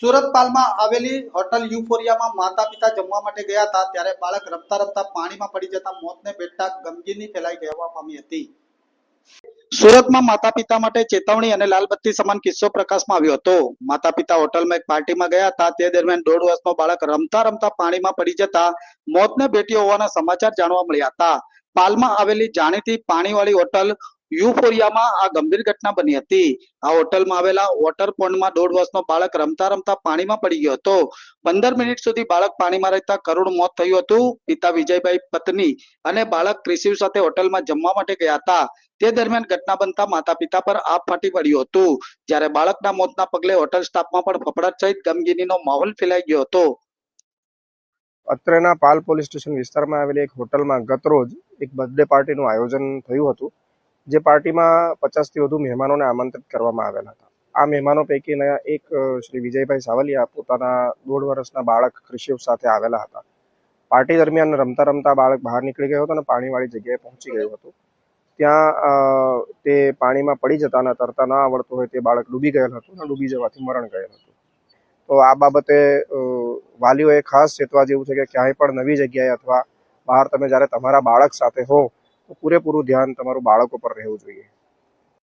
સુરત આવેલી હોટલ યુફોરિયામાં માતા પિતા જમવા માટે ગયા હતા, ત્યારે બાળક રમતા રમતા પાણીમાં પડી જતા મોતને ભેટતા ગમગીની ફેલાઈ ગયા પામી હતી. સુરતમાં માતા પિતા માટે ચેતવણી અને લાલબત્તી સમાન કિસ્સો પ્રકાશમાં આવ્યો હતો. માતા પિતા હોટલમાં એક પાર્ટીમાં ગયા હતા, તે દરમિયાન દોઢ વર્ષનો બાળક રમતા રમતા પાણીમાં પડી જતા મોતને ભેટી હોવાના સમાચાર જાણવા મળ્યા હતા. પાલમાં આવેલી જાણીતી પાણીવાળી હોટલ યુફોરિયામાં આ ગંભીર ઘટના બની હતી. આ હોટલમાં આવેલા વોટર પોન્ડમાં દોઢ વર્ષનો બાળક રમતા રમતા પાણીમાં પડી ગયો હતો. પંદર મિનિટ સુધી બાળક પાણીમાં રહેતા કરુણ મોત થયું હતું. પિતા વિજયભાઈ પત્ની અને બાળક ક્રિશિવ સાથે હોટલમાં જમવા માટે ગયા હતા. તે દરમિયાન ઘટના બનતા માતા પિતા પર આપ ફાટી પડ્યું હતું. જ્યારે બાળકના મોતના પગલે હોટલ સ્ટાફમાં પણ ફફડાટ સહિત ગમગીનીનો માહોલ ફેલાઈ ગયો હતો. અત્રેના પાલ પોલીસ સ્ટેશન વિસ્તારમાં આવેલી એક હોટલમાં ગતરોજ એક બર્થડે પાર્ટીનું આયોજન થયું હતું. જે પાર્ટીમાં પચાસથી વધુ મહેમાનોને આમંત્રિત કરવામાં આવેલા હતા. આ મહેમાનો પૈકીના એક શ્રી વિજયભાઈ સાવલિયા પોતાના દોઢ વર્ષના બાળક ક્રિશિવ સાથે આવેલા હતા. પાર્ટી દરમિયાન રમતા રમતા બાળક બહાર નીકળી ગયો હતો અને પાણીવાળી જગ્યાએ પહોંચી ગયું હતું. ત્યાં તે પાણીમાં પડી જતા અને તરતા ન આવડતું હોય તે બાળક ડૂબી ગયેલ હતું અને ડૂબી જવાથી મરણ ગયેલ હતું. તો આ બાબતે વાલીઓએ ખાસ ચેતવા જેવું છે કે ક્યાંય પણ નવી જગ્યાએ અથવા બહાર તમે જ્યારે તમારા બાળક સાથે હો પૂરેપૂરું ધ્યાન તમારું બાળકો પર રહેવું જોઈએ.